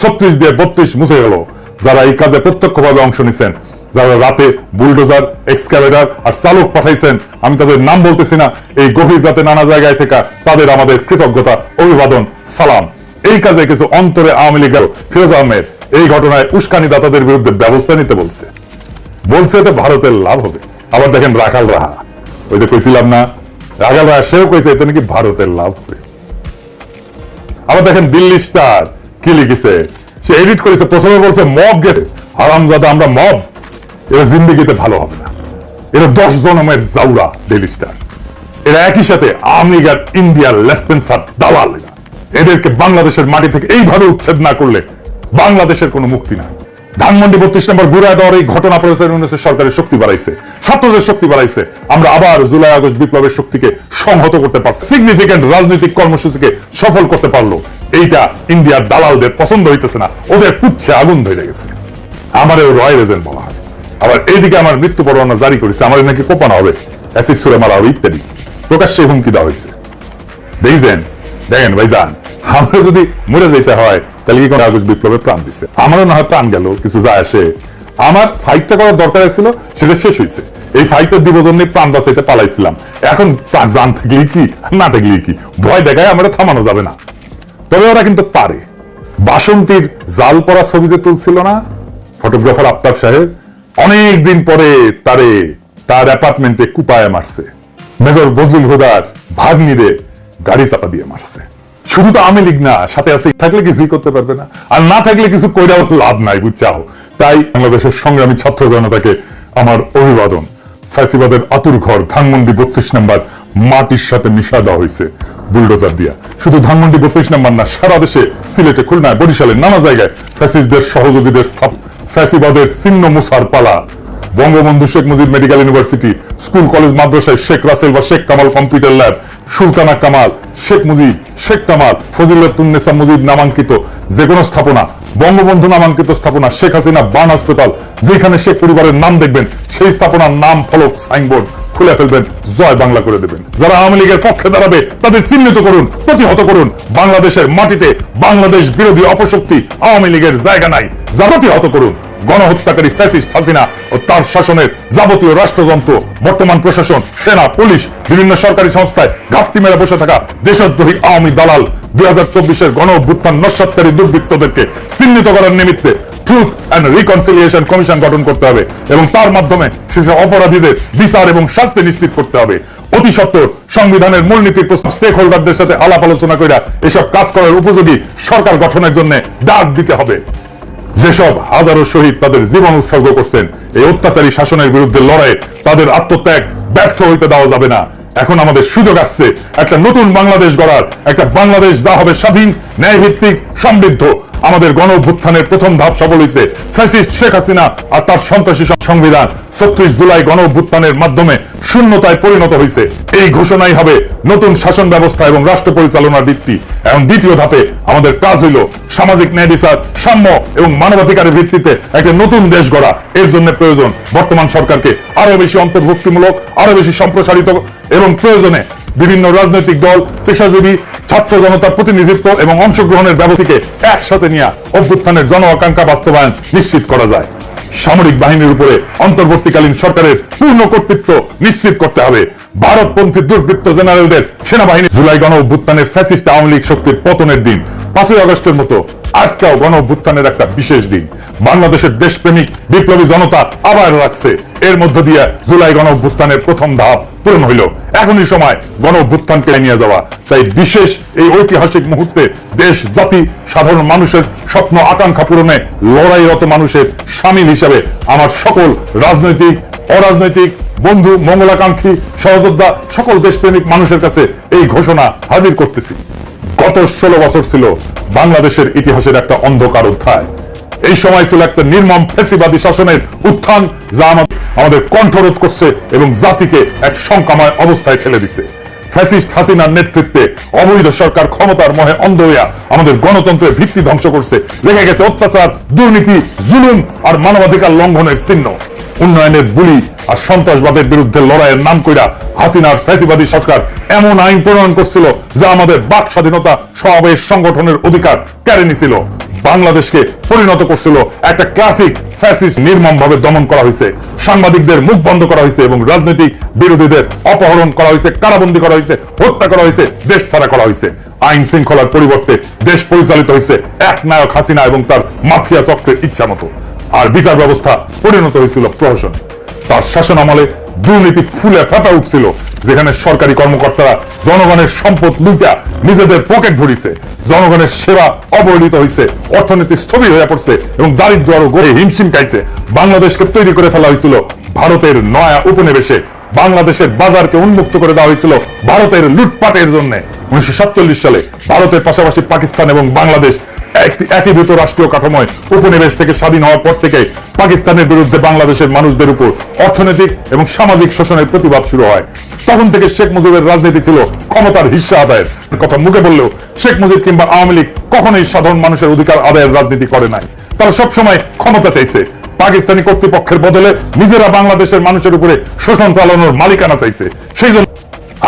ছত্রিশ দিয়ে বত্রিশ মুছে গেল। যারা এই কাজে প্রত্যক্ষভাবে অংশ নিছেন, যারা রাতে বুলডোজার এক্সকাভেটার আর চালক পাঠাইছেন, আমি তাদের নাম বলতেছি না, এই গভীর রাতে নানা জায়গায় থেকে তাদের আমাদের কৃতজ্ঞতা, অভিবাদন, সালাম। এই কাজে কিছু অন্তরে আওয়ামী লীগের ফিরোজ আহমেদ এই ঘটনায় উস্কানি দাতাদের বিরুদ্ধে ব্যবস্থা নিতে বলছে। বলছে এতে ভারতের লাভ হবে। আবার দেখেন রাখাল রাহা। ওই যে কইছিলাম না, রাখাল রাহা সেও কইছে এতে নাকি ভারতের লাভ হবে। আবার দেখেন দিল্লি স্টার। কি লিখেছে? সে এডিট করেছে, প্রথমে বলছে, মব গেছে। হারামজাদা, আমরা মব। এরা জিন্দিগিতে ভালো হবে না। এরা দশ জনমের জাউরা ডেলি স্টার এরা একই সাথে আওয়ামী লীগ আর ইন্ডিয়ার লেসপেন্সার দালাল। এদেরকে বাংলাদেশের মাটি থেকে এইভাবে উচ্ছেদ না করলে বাংলাদেশের কোনো মুক্তি নাই। ধানমন্ডি বত্রিশ নম্বর ঘুরে দেওয়ার এই ঘটনা প্রচার উন্নয়নের সরকারের শক্তি বাড়াইছে, ছাত্রদের শক্তি বাড়াইছে। আমরা আবার জুলাই আগস্ট বিপ্লবের শক্তিকে সংহত করতে পারছি সিগনিফিকেন্ট রাজনৈতিক কর্মসূচিকে সফল করতে পারল। এইটা ইন্ডিয়ার দালালদের পছন্দ হইতেছে না, ওদের পুচ্ছে আগুন ধরে গেছে। আমারও রয় রেজেন্ট বলা হয়। আবার এইদিকে আমার মৃত্যু পরোয়ানা জারি করেছে আমার নাকি কোপানো হবে, অ্যাসিড ছুড়ে মারা হবে ইত্যাদি। প্রকাশ্যে হুমকি দেওয়া হয়েছে। দেখছেন দেখেন ভাইজান, আমরা যদি মরে যেতে হয় তাহলে কি কোনো বিপ্লবে প্রাণ দিচ্ছে আমারও না হয় প্রাণ গেল, কিছু যায় আসে। আমার ফাইটটা করার দরকার ছিল, সেটা শেষ হয়েছে। এই দিব জন্য প্রাণ বাঁচাইতে পালাইছিলাম। এখন জান কি, না কি? ভয় দেখায় থামানো যাবে না। তবে ওরা কিন্তু পারে। বাসন্তীর জাল পরা ছবি যে তুলছিল না ফটোগ্রাফার আফতাব সাহেব, অনেক দিন পরে তারে, তার অ্যাপার্টমেন্টে কুপায় মারছে। মেজর বজলুল হুদার ভাগ্নিরে গাড়ি চাপা দিয়ে মারছে। শুধু তো আমি লিগ না, সাথে আছে, থাকলে কিছুই করতে পারবে না। আর না থাকলে কিছু কইরাও লাভ নাই, বুঝছাও? তাই বাংলাদেশের সংগ্রামী ছাত্র জনতাকে আমার অভিবাদন। ফ্যাসিবাদের আতুর ঘর, ধানমন্ডি বত্রিশ নাম্বার মাটির সাথে মিশা দেওয়া হয়েছে বুলডোজার দিয়া। শুধু ধানমন্ডি বত্রিশ নাম্বার না, সারা দেশে, সিলেটে, খুলনায়, বরিশালে, নানা জায়গায় ফ্যাসিস্টদের সহযোগীদের স্থাপ ফ্যাসিবাদের চিহ্ন মুসার পালা। Bangabandhu Sheikh Mujib medical university, school, college, মাদ্রাসায় শেখ রাসেল বা শেখ কামাল কম্পিউটার ল্যাব সুলতানা কামাল, শেখ মুজিব, শেখ কামাল ফজিলতুন্নেসা মুজিব নামাঙ্কিত যে কোনো স্থাপনা, বঙ্গবন্ধু নামাঙ্কিত স্থাপনা, শেখ হাসিনা বান হাসপাতাল, যেখানে শেখ পরিবারের নাম দেখবেন, সেই স্থাপনার নাম ফলক সাইনবোর্ড খুলে ফেলবেন, জয় বাংলা করে দেবেন। যারা আওয়ামী লীগের পক্ষে দাঁড়াবে, তাদের চিহ্নিত করুন, প্রতিহত করুন। বাংলাদেশের মাটিতে বাংলাদেশ বিরোধী অপশক্তি আওয়ামী লীগের জায়গা নাই যা প্রতিহত করুন। গণহত্যাকারী ফ্যাসিস্ট হাসিনা ও তার শাসনের যাবতীয় রাষ্ট্রযন্ত্র, বর্তমান প্রশাসন, সেনা, পুলিশ, বিভিন্ন সরকারি সংস্থায় ঘাপটি মেরে বসে থাকা দেশদ্রোহী আওয়ামী দালাল দুই হাজার চব্বিশের গণ অভ্যুত্থান নস্বাতকারী দুর্বৃত্তদেরকে চিহ্নিত করার নিমিত্তে ট্রুথ অ্যান্ড রিকনসিলিয়েশন কমিশন গঠন করতে হবে এবং তার মাধ্যমে সেসব অপরাধীদের বিচার এবং শাস্তি নিশ্চিত করতে হবে। অতি সত্বর সংবিধানের মূলনীতির প্রশ্ন স্টেক হোল্ডারদের সাথে আলাপ আলোচনা করে এসব কাজ করার উপযোগী সরকার গঠনের জন্য ডাক দিতে হবে। যেসব হাজারো শহীদ তাদের জীবন উৎসর্গ করছেন, এই অত্যাচারী শাসনের বিরুদ্ধে লড়াই তাদের আত্মত্যাগ ব্যর্থ হইতে দেওয়া যাবে না। এখন আমাদের সুযোগ আসছে, একটা নতুন বাংলাদেশ গড়ার, একটা বাংলাদেশ যা হবে স্বাধীন, ন্যায়ভিত্তিক, সমৃদ্ধ। আমাদের গণ অভ্যুত্থানের প্রথম ধাপ সফল হয়েছে ফ্যাসিস্ট শেখ হাসিনা আর তার সন্ত্রাসী সংবিধান ছত্রিশ জুলাই গণ অভ্যুত্থানের মাধ্যমে শূন্যতায় পরিণত হয়েছে এই ঘোষণাই হবে নতুন শাসন ব্যবস্থা এবং রাষ্ট্র পরিচালনার ভিত্তি। এবং দ্বিতীয় ধাপে আমাদের কাজ হইল সামাজিক ন্যায় বিচার, সাম্য এবং মানবাধিকারের ভিত্তিতে একটা নতুন দেশ গড়া। এর জন্য প্রয়োজন বর্তমান সরকারকে আরও বেশি অন্তর্ভুক্তিমূলক আরও বেশি সম্প্রসারিত এবং প্রয়োজনে বিভিন্ন রাজনৈতিক দল, পেশাজীবী, ছাত্র জনতার প্রতিনিধিত্ব এবং অংশগ্রহণের ব্যবস্থাকে একসাথে নিয়ে অভ্যুত্থানের জন আকাঙ্ক্ষা বাস্তবায়ন নিশ্চিত করা যায়। সামরিক বাহিনীর উপরে অন্তর্বর্তীকালীন সরকারের পূর্ণ কর্তৃত্ব নিশ্চিত করতে হবে। ভারতপন্থী দুর্বৃত্ত জেনারেলদের সেনাবাহিনী জুলাই গণ অভ্যুত্থানের ফ্যাসিস্ট আওয়ামী লীগ শক্তির পতনের দিন, পাঁচই আগস্টের মতো আজকেও গণ অভ্যুত্থানের একটা বিশেষ দিন। বাংলাদেশের দেশপ্রেমিক বিপ্লবী জনতা আবার রাখছে এর মধ্য দিয়ে জুলাই গণ অভ্যুত্থানের প্রথম ধাপ পূরণ হইল। এখনই সময় গণ অভ্যুত্থানকে নিয়ে যাওয়া। তাই বিশেষ এই ঐতিহাসিক মুহূর্তে দেশ, জাতি, সাধারণ মানুষের স্বপ্ন, আকাঙ্ক্ষা পূরণে লড়াইরত মানুষের সামিল হিসেবে আমার সকল রাজনৈতিক, অরাজনৈতিক, বন্ধু, মঙ্গলাকাঙ্ক্ষী, সহযোদ্ধা, সকল দেশপ্রেমিক মানুষের কাছে এই ঘোষণা হাজির করতেছি। গত ষোলো বছর ছিল বাংলাদেশের ইতিহাসের একটা অন্ধকার অধ্যায়। এই সময় ছিল একটা নির্মম ফেসিবাদী শাসনের উত্থান, যা আমাদের আমাদের কণ্ঠরোধ করছে এবং জাতিকে এক শঙ্কাময় অবস্থায় ঠেলে দিছে। ফ্যাসিস্ট হাসিনার নেতৃত্বে অবৈধ সরকার ক্ষমতার মহে অন্ধ হইয়া আমাদের গণতন্ত্রের ভিত্তি ধ্বংস করছে। লেগে গেছে অত্যাচার, দুর্নীতি, জুলুম আর মানবাধিকার লঙ্ঘনের চিহ্ন। উন্নয়নের বুলি আর সন্ত্রাসবাদের বিরুদ্ধে লড়াইয়ের নাম কইরা হাসিনার ফ্যাসিবাদী সরকার এমন আইন প্রণয়ন করছিল যা আমাদের বাক স্বাধীনতা সমাবেশ সংগঠনের অধিকার কেড়ে নিছিল। বাংলাদেশকে পরিণত করছিল একটা ক্লাসিক ফ্যাসিস্ট নির্মম ভাবে দমন করা হয়েছে। সাংবাদিকদের মুখ বন্ধ করা হয়েছে এবং রাজনৈতিক বিরোধীদের অপহরণ করা হয়েছে, কারাবন্দি করা হয়েছে, হত্যা করা হয়েছে, দেশ ছাড়া করা হয়েছে। আইন শৃঙ্খলার পরিবর্তে দেশ পরিচালিত হয়েছে এক নায়ক হাসিনা এবং তার মাফিয়া চক্রের ইচ্ছা মতো। আর বিচার ব্যবস্থা পরিণত হয়েছিল প্রহসন। তার শাসন আমলে দুর্নীতি ফুলে ফেপা উঠছিল, যেখানে সরকারি কর্মকর্তারা জনগণের সম্পদ লুটা নিজেদের পকেট ভরিছে। জনগণের সেবা অবহেলিত হয়েছে অর্থনীতি স্থবির হয়ে পড়ছে এবং দারিদ্র আরও গড়ে হিমশিম খাইছে। বাংলাদেশকে তৈরি করে ফেলা হয়েছিল ভারতের নয়া উপনিবেশে। বাংলাদেশের বাজারকে উন্মুক্ত করে দেওয়া হয়েছিল ভারতের লুটপাটের জন্য। উনিশশো সাতচল্লিশ সালে ভারতের পাশাপাশি পাকিস্তান এবং বাংলাদেশ একীভূত রাষ্ট্রীয় কাঠামোয় উপনিবেশ থেকে স্বাধীন হওয়ার পর থেকে পাকিস্তানের বিরুদ্ধে বাংলাদেশের মানুষদের উপর অর্থনৈতিক এবং সামাজিক শোষণের প্রতিবাদ শুরু হয়। তখন থেকে শেখ মুজিবের রাজনীতি ছিল ক্ষমতার হিস্সা আদায়ের। কথা মুখে বললেও শেখ মুজিব কিংবা আওয়ামী লীগ কখনোই সাধারণ মানুষের অধিকার আদায়ের রাজনীতি করে নাই। তারা সবসময় ক্ষমতা চাইছে। পাকিস্তানি কর্তৃপক্ষের বদলে নিজেরা বাংলাদেশের মানুষের উপরে শোষণ চালানোর মালিকানা চাইছে। সেই জন্য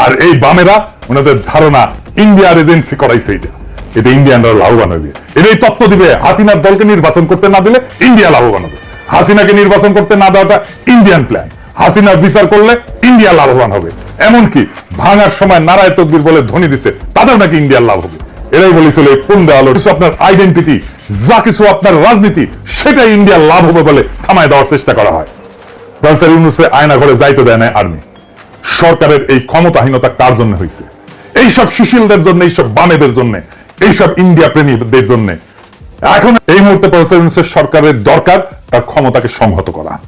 আর এই বামেরা ওনাদের ধারণা ইন্ডিয়ার এজেন্সি করাইছে এটা। এতে ইন্ডিয়ানরা লাভবান হবে এর এই তত্ত্ব দিবে হাসিনার দলকে নির্বাচন করতে না দিলে ইন্ডিয়া লাভবান হবে। হাসিনাকে নির্বাচন করতে না দেওয়াটা ইন্ডিয়ান প্ল্যান হাসিনার বিচার করলে ইন্ডিয়া লাভবান হবে। এমনকি ভাঙার সময় নারায় তকবির বলে ধ্বনি দিচ্ছে তাদের নাকি ইন্ডিয়ার লাভ হবে। এরাই বলেছিল এই কোন দেওয়ালো কিছু আপনার আইডেন্টিটি যা কিছু আপনার রাজনীতি, সেটাই ইন্ডিয়ার লাভ হবে বলে থামায় দেওয়ার চেষ্টা করা হয়। প্রফেসর ইউনুসে আয়না ঘরে যাইতে দেয় না আর্মি। সরকারের এই ক্ষমতাহীনতা কার জন্য হয়েছে এইসব সুশীলদের জন্য, এইসব বামেদের জন্য এইসব ইন্ডিয়া প্রেমীদের জন্য। এখন এই মুহূর্তে প্রফেসর ইউনুসের সরকারের দরকার তার ক্ষমতাকে সংহত করা।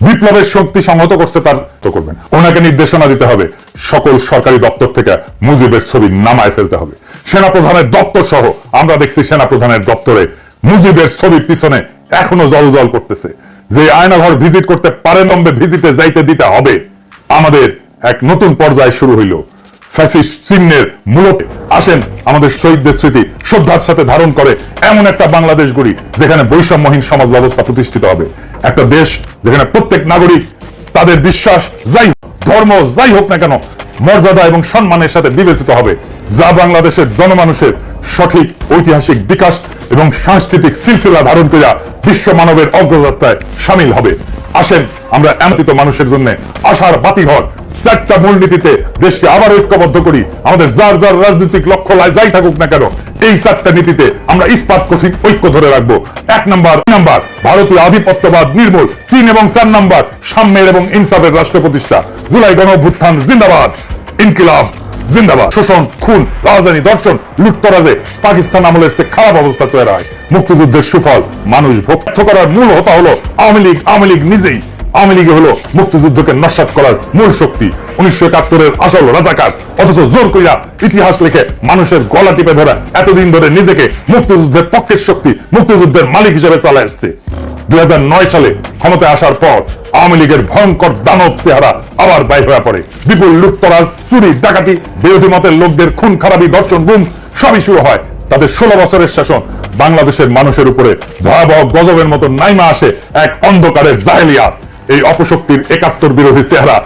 বিপ্লবের শক্তি সংহত করছে তার তো করবেন। ওনাকে নির্দেশনা দিতে হবে। সকল সরকারি দপ্তর থেকে মুজিবের ছবি নামায় ফেলতে হবে। সেনাপ্রধানের দপ্তর সহ, আমরা দেখছি সেনা সেনাপ্রধানের দপ্তরে মুজিবের ছবির পিছনে এখনও জল জল করতেছে। যে আয়নাঘর ভিজিট করতে পারে নম্বে ভিজিটে যাইতে দিতে হবে। আমাদের এক নতুন পর্যায় শুরু হইল। ফ্যাসিস্ট চিহ্নের মূলত আসেন আমাদের শহীদদের স্মৃতি শ্রদ্ধার সাথে ধারণ করে এমন একটা বাংলাদেশ গড়ি, যেখানে বৈষম্যহীন সমাজ ব্যবস্থা প্রতিষ্ঠিত হবে। একটা দেশ যেখানে প্রত্যেক নাগরিক তাদের বিশ্বাস যাই ধর্ম যাই হোক না কেন, মর্যাদা এবং সম্মানের সাথে বিবেচিত হবে, যা বাংলাদেশের জনমানুষের সঠিক ঐতিহাসিক বিকাশ এবং সাংস্কৃতিক সিলসিলা ধারণ করিয়া বিশ্ব মানবের অগ্রযাত্রায় সামিল হবে। আসেন আমরা এমতিত মানুষের জন্য আশার বাতিঘর চারটা মূলনীতিতে দেশকে আবার ঐক্যবদ্ধ করি। আমাদের যার যার রাজনৈতিক লক্ষ্য লাই যাই থাকুক না কেন, এই চারটা নীতিতে আমরা ইস্পাত কঠিন ঐক্য ধরে রাখব। এক নাম্বার নাম্বার, ভারতীয় আধিপত্যবাদ নির্মূল। তিন এবং চার নাম্বার, সাম্যের এবং ইনসাফের রাষ্ট্র প্রতিষ্ঠা। জুলাই গণ অভ্যুত্থান জিন্দাবাদ। ইনকিলাব জিন্দাবাদ। শোষণ, খুন, রাজধানী দর্শন, লুটতরাজে পাকিস্তান আমলের চেয়ে খারাপ অবস্থা তৈরি হয়। মুক্তিযুদ্ধের সুফল মানুষ ভক্ত করার মূল হতা হলো আওয়ামী লীগ আওয়ামী লীগ নিজেই আওয়ামী লীগ হলো মুক্তিযুদ্ধকে নস্বাত করার মূল শক্তি। উনিশশো একাত্তরের আসল রাজাকার, অথচ জোর কইরা ইতিহাস লিখে মানুষের গলা টিপে ধরা, এতদিন ধরে নিজেকে মুক্তিযুদ্ধের পক্ষের শক্তি, মুক্তিযুদ্ধের মালিক হিসেবে চালা আসছে দুই সালে ক্ষমতায় আসার পর আওয়ামী লীগের ভয়ঙ্কর দানব চেহারা আবার বাইর হয়ে পড়ে। বিপুল লুটতরাজ, চুরি, ডাকাতি, বিরোধী মতের লোকদের খুন, খারাপি দর্শন গুম সবই শুরু হয় তাদের ষোলো বছরের শাসন। বাংলাদেশের মানুষের উপরে ভয়াবহ গজবের মতো নাইমা আসে এক অন্ধকারের জাহেলিয়াত। এই অপশক্তির একাত্তর বিরোধী চেহারা